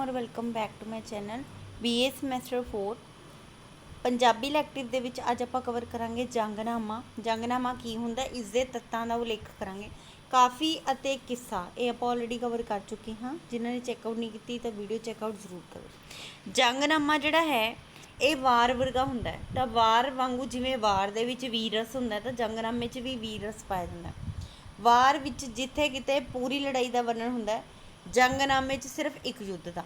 ਔਰ welcome back to my channel B semester 4 Punjabi elective ਦੇ ਵਿੱਚ ਅੱਜ ਆਪਾਂ ਕਵਰ ਕਰਾਂਗੇ ਜੰਗਨਾਮਾ। ਜੰਗਨਾਮਾ ਕੀ ਹੁੰਦਾ ਇਸ ਦੇ ਤੱਤਾਂ ਦਾ ਉਲੇਖ ਕਰਾਂਗੇ। ਕਾਫੀ ਅਤੇ ਕਿੱਸਾ, ਇਹ ਆਪਾਂ ਆਲਰੇਡੀ ਕਵਰ ਕਰ ਚੁੱਕੇ ਹਾਂ। ਜਿਨ੍ਹਾਂ ਨੇ ਚੈੱਕਆਊਟ ਨਹੀਂ ਕੀਤੀ ਤਾਂ ਵੀਡੀਓ ਚੈੱਕਆਊਟ ਜ਼ਰੂਰ ਕਰੋ। ਜੰਗਨਾਮਾ ਜਿਹੜਾ ਹੈ, ਇਹ ਵਾਰ ਵਰਗਾ ਹੁੰਦਾ ਹੈ। ਤਾਂ ਵਾਰ ਵਾਂਗੂ ਜਿਵੇਂ ਵਾਰ ਦੇ ਵਿੱਚ ਵੀਰ ਰਸ ਹੁੰਦਾ ਤਾਂ ਜੰਗਨਾਮੇ 'ਚ ਵੀ ਰਸ ਪਾਇਆ ਜਾਂਦਾ ਵਾਰ ਵਿੱਚ ਜਿੱਥੇ ਕਿਤੇ ਪੂਰੀ ਲੜਾਈ ਦਾ ਵਰਣਨ ਹੁੰਦਾ ਹੈ ਜੰਗਨਾਮੇ 'ਚ ਸਿਰਫ ਇੱਕ ਯੁੱਧ ਦਾ,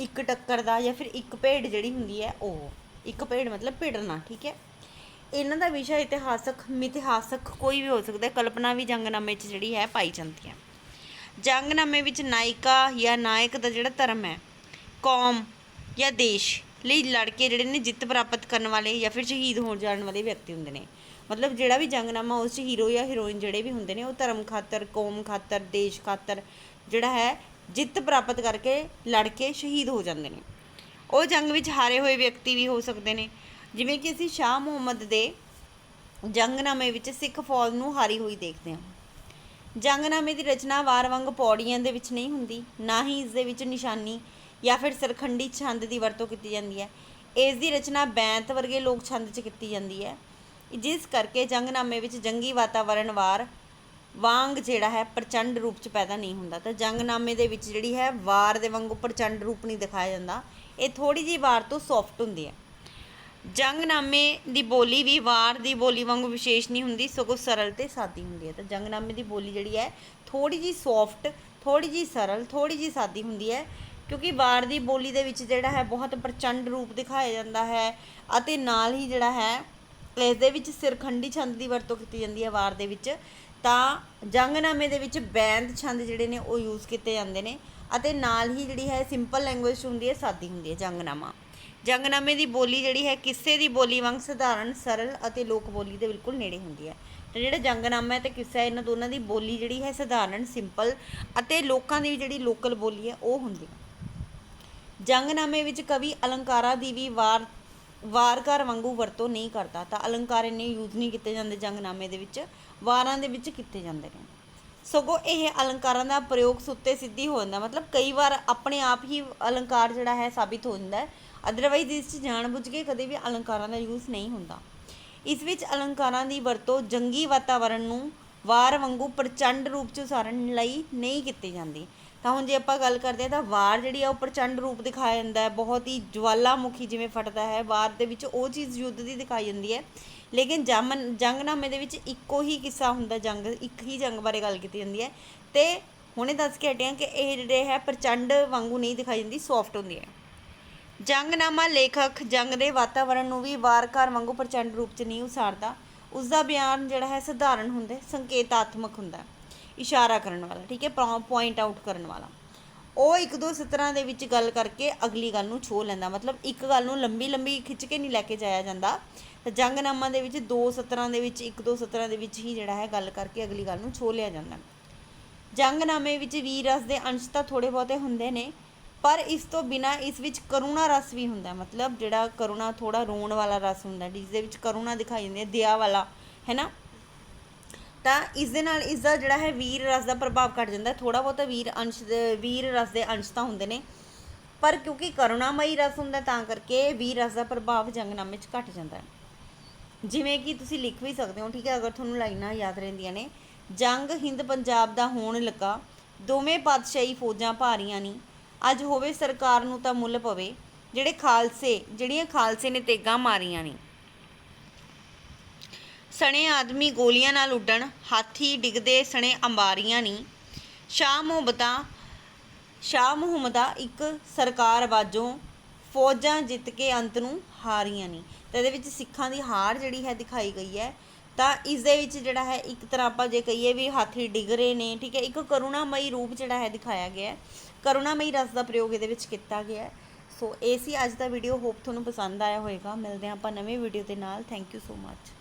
ਇੱਕ ਟੱਕਰ ਦਾ ਜਾਂ ਫਿਰ ਇੱਕ ਭੇਡ ਜਿਹੜੀ ਹੁੰਦੀ ਹੈ ਉਹ, ਇੱਕ ਭੇਡ ਮਤਲਬ ਭਿੜਨਾ, ਠੀਕ ਹੈ? ਇਹਨਾਂ ਦਾ ਵਿਸ਼ਾ ਇਤਿਹਾਸਕ, ਮਿਥਿਹਾਸਕ ਕੋਈ ਵੀ ਹੋ ਸਕਦਾ ਹੈ, ਕਲਪਨਾ ਵੀ ਜੰਗਨਾਮੇ 'ਚ ਜਿਹੜੀ ਹੈ ਪਾਈ ਜਾਂਦੀ ਹੈ। ਜੰਗਨਾਮੇ ਵਿੱਚ ਨਾਇਕਾ ਜਾਂ ਨਾਇਕ ਦਾ ਜਿਹੜਾ ਧਰਮ ਹੈ, ਕੌਮ ਜਾਂ ਦੇਸ਼ ਲਈ ਲੜ ਕੇ ਜਿਹੜੇ ਨੇ ਜਿੱਤ ਪ੍ਰਾਪਤ ਕਰਨ ਵਾਲੇ ਜਾਂ ਫਿਰ ਸ਼ਹੀਦ ਹੋਣ ਜਾਣ ਵਾਲੇ ਵਿਅਕਤੀ ਹੁੰਦੇ ਨੇ। ਮਤਲਬ ਜਿਹੜਾ ਵੀ ਜੰਗਨਾਮਾ, ਉਸ 'ਚ ਹੀਰੋ ਜਾਂ ਹੀਰੋਇਨ ਜਿਹੜੇ ਵੀ ਹੁੰਦੇ ਨੇ, ਉਹ ਧਰਮ ਖਾਤਰ, ਕੌਮ ਖਾਤਰ, ਦੇਸ਼ ਖਾਤਰ ਜਿਹੜਾ ਹੈ, ਜਿੱਤ ਪ੍ਰਾਪਤ ਕਰਕੇ ਲੜ ਕੇ ਸ਼ਹੀਦ ਹੋ ਜਾਂਦੇ ਨੇ। ਉਹ ਜੰਗ ਵਿੱਚ ਹਾਰੇ ਹੋਏ ਵਿਅਕਤੀ ਵੀ ਹੋ ਸਕਦੇ ਨੇ। ਜਿਵੇਂ ਕਿ ਅਸੀਂ ਸ਼ਾਹ ਮੁਹੰਮਦ ਦੇ ਜੰਗਨਾਮੇ ਵਿੱਚ ਸਿੱਖ ਫੌਜ ਨੂੰ ਹਾਰੀ ਹੋਈ ਦੇਖਦੇ ਹਾਂ। ਜੰਗਨਾਮੇ ਦੀ ਰਚਨਾ ਵਾਰ ਵਾਂਗ ਪੌੜੀਆਂ ਦੇ ਵਿੱਚ ਨਹੀਂ ਹੁੰਦੀ, ਨਾ ਹੀ ਇਸ ਦੇ ਵਿੱਚ ਨਿਸ਼ਾਨੀ ਜਾਂ ਫਿਰ ਸਰਖੰਡੀ ਛੰਦ ਦੀ ਵਰਤੋਂ ਕੀਤੀ ਜਾਂਦੀ ਹੈ। ਇਸ ਦੀ ਰਚਨਾ ਬੈਂਤ ਵਰਗੇ ਲੋਕ ਛੰਦ 'ਚ ਕੀਤੀ ਜਾਂਦੀ ਹੈ। ਜਿਸ ਕਰਕੇ ਜੰਗਨਾਮੇ ਵਿੱਚ ਜੰਗੀ ਵਾਤਾਵਰਣ ਵਾਰ ਵਾਂਗ ਜਿਹੜਾ ਹੈ ਪ੍ਰਚੰਡ ਰੂਪ 'ਚ ਪੈਦਾ ਨਹੀਂ ਹੁੰਦਾ। ਤਾਂ ਜੰਗਨਾਮੇ ਦੇ ਵਿੱਚ ਜਿਹੜੀ ਹੈ ਵਾਰ ਦੇ ਵਾਂਗੂ ਪ੍ਰਚੰਡ ਰੂਪ ਨਹੀਂ ਦਿਖਾਇਆ ਜਾਂਦਾ। ਇਹ ਥੋੜੀ ਜਿਹੀ ਵਾਰ ਤੋਂ ਸੌਫਟ ਹੁੰਦੀ ਹੈ। ਜੰਗਨਾਮੇ ਦੀ ਬੋਲੀ ਵੀ ਵਾਰ ਦੀ ਬੋਲੀ ਵਾਂਗੂ ਵਿਸ਼ੇਸ਼ ਨਹੀਂ ਹੁੰਦੀ, ਸਗੋਂ ਸਰਲ ਤੇ ਸਾਦੀ ਹੁੰਦੀ ਹੈ। ਤਾਂ ਜੰਗਨਾਮੇ ਦੀ ਬੋਲੀ ਜਿਹੜੀ ਹੈ ਥੋੜੀ ਜਿਹੀ ਸੌਫਟ ਥੋੜੀ ਜਿਹੀ ਸਰਲ ਥੋੜੀ ਜਿਹੀ ਸਾਦੀ ਹੁੰਦੀ ਹੈ। ਕਿਉਂਕਿ ਵਾਰ ਦੀ ਬੋਲੀ ਦੇ ਵਿੱਚ ਜਿਹੜਾ ਹੈ ਬਹੁਤ ਪ੍ਰਚੰਡ ਰੂਪ ਦਿਖਾਇਆ ਜਾਂਦਾ ਹੈ ਅਤੇ ਨਾਲ ਹੀ ਜਿਹੜਾ ਹੈ ਇਸ ਦੇ ਵਿੱਚ ਸਿਰਖੰਡੀ ਛੰਦ ਦੀ ਵਰਤੋਂ ਕੀਤੀ ਜਾਂਦੀ ਹੈ ਵਾਰ ਦੇ ਵਿੱਚ। ਤਾਂ ਜੰਗਨਾਮੇ ਦੇ ਵਿੱਚ ਬੈਂਦ ਛੰਦ ਜਿਹੜੇ ਨੇ ਉਹ ਯੂਜ਼ ਕੀਤੇ ਜਾਂਦੇ ਨੇ ਅਤੇ ਨਾਲ ਹੀ ਜਿਹੜੀ ਹੈ ਸਿੰਪਲ ਲੈਂਗੁਏਜ ਹੁੰਦੀ ਹੈ, ਸਾਦੀ ਹੁੰਦੀ ਹੈ ਜੰਗਨਾਮਾ। ਜੰਗਨਾਮੇ ਦੀ ਬੋਲੀ ਜਿਹੜੀ ਹੈ, ਕਿਸੇ ਦੀ ਬੋਲੀ ਵਾਂਗ ਸਧਾਰਨ, ਸਰਲ ਅਤੇ ਲੋਕ ਬੋਲੀ ਦੇ ਬਿਲਕੁਲ ਨੇੜੇ ਹੁੰਦੀ ਹੈ। ਤੇ ਜਿਹੜਾ ਜੰਗਨਾਮਾ ਹੈ ਤੇ ਕਿੱਸਾ ਇਹਨਾਂ ਦੋਨਾਂ ਦੀ ਬੋਲੀ ਜਿਹੜੀ ਹੈ ਸਧਾਰਨ ਸਿੰਪਲ ਅਤੇ ਲੋਕਾਂ ਦੀ ਜਿਹੜੀ ਲੋਕਲ ਬੋਲੀ ਹੈ, ਉਹ ਹੁੰਦੀ ਹੈ। ਜੰਗਨਾਮੇ ਵਿੱਚ ਕਵੀ ਅਲੰਕਾਰਾਂ ਦੀ ਵੀ ਵਾਰ ਵਾਰਕਾਰ ਵਾਂਗੂ ਵਰਤੋਂ ਨਹੀਂ ਕਰਦਾ, ਤਾਂ ਅਲੰਕਾਰ ਇੰਨੇ ਯੂਜ਼ ਨਹੀਂ ਕੀਤੇ ਜਾਂਦੇ ਜੰਗਨਾਮੇ ਦੇ ਵਿੱਚ, ਵਾਰਾਂ ਦੇ ਵਿੱਚ ਕੀਤੇ ਜਾਂਦੇ ਨੇ। ਸਗੋਂ ਇਹ ਅਲੰਕਾਰਾਂ ਦਾ ਪ੍ਰਯੋਗ ਸੁੱਤੇ ਸਿੱਧੀ ਹੋ ਜਾਂਦਾ, ਮਤਲਬ ਕਈ ਵਾਰ ਆਪਣੇ ਆਪ ਹੀ ਅਲੰਕਾਰ ਜਿਹੜਾ ਹੈ ਸਾਬਿਤ ਹੋ ਜਾਂਦਾ ਹੈ ਅਦਰਵਾਈਜ਼ ਇਸ 'ਚ ਜਾਣਬੁੱਝ ਕੇ ਕਦੇ ਵੀ ਅਲੰਕਾਰਾਂ ਦਾ ਯੂਜ਼ ਨਹੀਂ ਹੁੰਦਾ। ਇਸ ਵਿੱਚ ਅਲੰਕਾਰਾਂ ਦੀ ਵਰਤੋਂ ਜੰਗੀ ਵਾਤਾਵਰਣ ਨੂੰ ਵਾਰ ਵਾਂਗੂ ਪ੍ਰਚੰਡ ਰੂਪ 'ਚ ਉਸਾਰਨ ਲਈ ਨਹੀਂ ਕੀਤੀ ਜਾਂਦੀ। ਤਾਂ ਹੁਣ ਜੇ ਆਪਾਂ ਗੱਲ ਕਰਦੇ ਹਾਂ ਤਾਂ ਵਾਰ ਜਿਹੜੀ ਆ ਉਹ ਪ੍ਰਚੰਡ ਰੂਪ ਦਿਖਾਇਆ ਜਾਂਦਾ ਹੈ, ਬਹੁਤ ਹੀ ਜਵਾਲਾਮੁਖੀ ਜਿਵੇਂ ਫਟਦਾ ਹੈ, ਵਾਰ ਦੇ ਵਿੱਚ ਉਹ ਚੀਜ਼ ਯੁੱਧ ਦੀ ਦਿਖਾਈ ਜਾਂਦੀ ਹੈ। ਲੇਕਿਨ ਜਮਨ, ਜੰਗਨਾਮੇ ਦੇ ਵਿੱਚ ਇੱਕੋ ਹੀ ਕਿੱਸਾ ਹੁੰਦਾ, ਜੰਗ, ਇੱਕ ਹੀ ਜੰਗ ਬਾਰੇ ਗੱਲ ਕੀਤੀ ਜਾਂਦੀ ਹੈ। ਤੇ ਹੁਣੇ ਦੱਸ ਕੇ ਹਟਿਆ ਕਿ ਇਹ ਜਿਹੜੇ ਹੈ ਪ੍ਰਚੰਡ ਵਾਂਗੂ ਨਹੀਂ ਦਿਖਾਈ ਜਾਂਦੀ ਸੌਫਟ ਹੁੰਦੀ ਹੈ। ਜੰਗਨਾਮਾ ਲੇਖਕ ਜੰਗ ਦੇ ਵਾਤਾਵਰਣ ਨੂੰ ਵੀ ਵਾਰਕਾਰ ਵਾਂਗੂ ਪ੍ਰਚੰਡ ਰੂਪ 'ਚ ਨਹੀਂ ਉਸਾਰਦਾ। ਉਸ ਦਾ ਬਿਆਨ ਜਿਹੜਾ ਹੈ ਸਧਾਰਨ ਹੁੰਦਾ, ਸੰਕੇਤਾਤਮਕ ਹੁੰਦਾ। ਇਸ਼ਾਰਾ ਕਰਨ ਵਾਲਾ, ਠੀਕ ਹੈ ਪੁਆਇੰਟ ਆਊਟ ਕਰਨ ਵਾਲਾ। ਉਹ ਇੱਕ ਦੋ ਸਤਰਾਂ ਦੇ ਵਿੱਚ ਗੱਲ ਕਰਕੇ ਅਗਲੀ ਗੱਲ ਨੂੰ ਛੋਹ ਲੈਂਦਾ। ਮਤਲਬ ਇੱਕ ਗੱਲ ਨੂੰ ਲੰਬੀ ਲੰਬੀ ਖਿੱਚ ਕੇ ਨਹੀਂ ਲੈ ਕੇ ਜਾਇਆ ਜਾਂਦਾ। ਤਾਂ ਜੰਗਨਾਮਾ ਦੇ ਵਿੱਚ ਦੋ ਸਤਰਾਂ ਦੇ ਵਿੱਚ, ਇੱਕ ਦੋ ਸਤਰਾਂ ਦੇ ਵਿੱਚ ਹੀ ਜਿਹੜਾ ਹੈ ਗੱਲ ਕਰਕੇ ਅਗਲੀ ਗੱਲ ਨੂੰ ਛੋਹ ਲਿਆ ਜਾਂਦਾ। ਜੰਗਨਾਮੇ ਵਿੱਚ ਵੀਰ ਰਸ ਦੇ ਅੰਸ਼ ਤਾਂ ਥੋੜੇ ਬਹੁਤੇ ਹੁੰਦੇ ਨੇ, ਪਰ ਇਸ ਤੋਂ ਬਿਨਾ ਇਸ ਵਿੱਚ ਕਰੁਣਾ ਰਸ ਵੀ ਹੁੰਦਾ। ਮਤਲਬ ਜਿਹੜਾ ਕਰੁਣਾ ਥੋੜਾ ਰੋਣ ਵਾਲਾ ਰਸ ਹੁੰਦਾ ਜਿਸ ਦੇ ਵਿੱਚ ਕਰੁਣਾ ਦਿਖਾਈ ਜਾਂਦੀ ਹੈ ਦਇਆ ਵਾਲਾ, ਹੈ ਨਾ? ਤਾਂ ਇਸ ਦੇ ਨਾਲ ਇਸ ਦਾ ਜਿਹੜਾ ਹੈ ਵੀਰ ਰਸ ਦਾ ਪ੍ਰਭਾਵ ਘਟ ਜਾਂਦਾ ਹੈ। ਥੋੜਾ ਬਹੁਤਾ ਵੀਰ ਅੰਸ਼ ਵੀਰ ਰਸ ਦੇ ਅੰਸ਼ ਤਾਂ ਹੁੰਦੇ ਨੇ। ਪਰ ਕਿਉਂਕਿ ਕਰੁਣਾਮਈ ਰਸ ਹੁੰਦਾ ਤਾਂ ਕਰਕੇ ਵੀਰ ਰਸ ਦਾ ਪ੍ਰਭਾਵ ਜੰਗਨਾਮੇ 'ਚ ਘਟ ਜਾਂਦਾ ਹੈ। ਜਿਵੇਂ ਕਿ ਤੁਸੀਂ ਲਿਖ ਵੀ ਸਕਦੇ ਹੋ, ਠੀਕ ਹੈ, ਅਗਰ ਤੁਹਾਨੂੰ ਲਾਈਨਾਂ ਯਾਦ ਰਹਿੰਦੀਆਂ ਨੇ। ਜੰਗ ਹਿੰਦ ਪੰਜਾਬ ਦਾ ਹੋਣ ਲੱਗਾ, ਦੋਵੇਂ ਪਾਤਸ਼ਾਹੀ ਫੌਜਾਂ ਭਾਰੀਆਂ ਨਹੀਂ ਅੱਜ ਹੋਵੇ ਸਰਕਾਰ ਨੂੰ ਤਾਂ ਮੁੱਲ ਪਵੇ। ਜਿਹੜੇ ਖਾਲਸੇ, ਜਿਹੜੀਆਂ ਖਾਲਸੇ ਨੇ ਤੇਗਾਂ ਮਾਰੀਆਂ ਨਹੀਂ ਸਣੇ ਆਦਮੀ ਗੋਲੀਆਂ ਨਾਲ ਉੱਡਣ, ਹਾਥੀ ਡਿੱਗਦੇ ਸਣੇ ਅੰਬਾਰੀਆਂ ਨਹੀਂ ਸ਼ਾਹ ਮੁਹੱਬਤਾਂ ਸ਼ਾਹ ਮੁਹੰਮਦਾ ਇੱਕ ਸਰਕਾਰ ਵਾਜੋਂ ਫੌਜਾਂ ਜਿੱਤ ਕੇ ਅੰਤ ਨੂੰ ਹਾਰੀਆਂ ਨਹੀਂ ਤਾਂ ਇਹਦੇ ਵਿੱਚ ਸਿੱਖਾਂ ਦੀ ਹਾਰ ਜਿਹੜੀ ਹੈ ਦਿਖਾਈ ਗਈ ਹੈ। ਤਾਂ ਇਸ ਦੇ ਵਿੱਚ ਜਿਹੜਾ ਹੈ, ਇੱਕ ਤਰ੍ਹਾਂ ਆਪਾਂ ਜੇ ਕਹੀਏ ਵੀ ਹਾਥੀ ਡਿੱਗ ਰਹੇ ਨੇ, ਠੀਕ ਹੈ, ਇੱਕ ਕਰੁਣਾਮਈ ਰੂਪ ਜਿਹੜਾ ਹੈ ਦਿਖਾਇਆ ਗਿਆ ਹੈ। ਕਰੁਣਾਮਈ ਰਸ ਦਾ ਪ੍ਰਯੋਗ ਇਹਦੇ ਵਿੱਚ ਕੀਤਾ ਗਿਆ ਹੈ। ਸੋ ਇਹ ਸੀ ਅੱਜ ਦਾ ਵੀਡੀਓ ਹੋਪ ਤੁਹਾਨੂੰ ਪਸੰਦ ਆਇਆ ਹੋਵੇਗਾ। ਮਿਲਦੇ ਹਾਂ ਆਪਾਂ ਨਵੇਂ ਵੀਡੀਓ ਦੇ ਨਾਲ। Thank you so much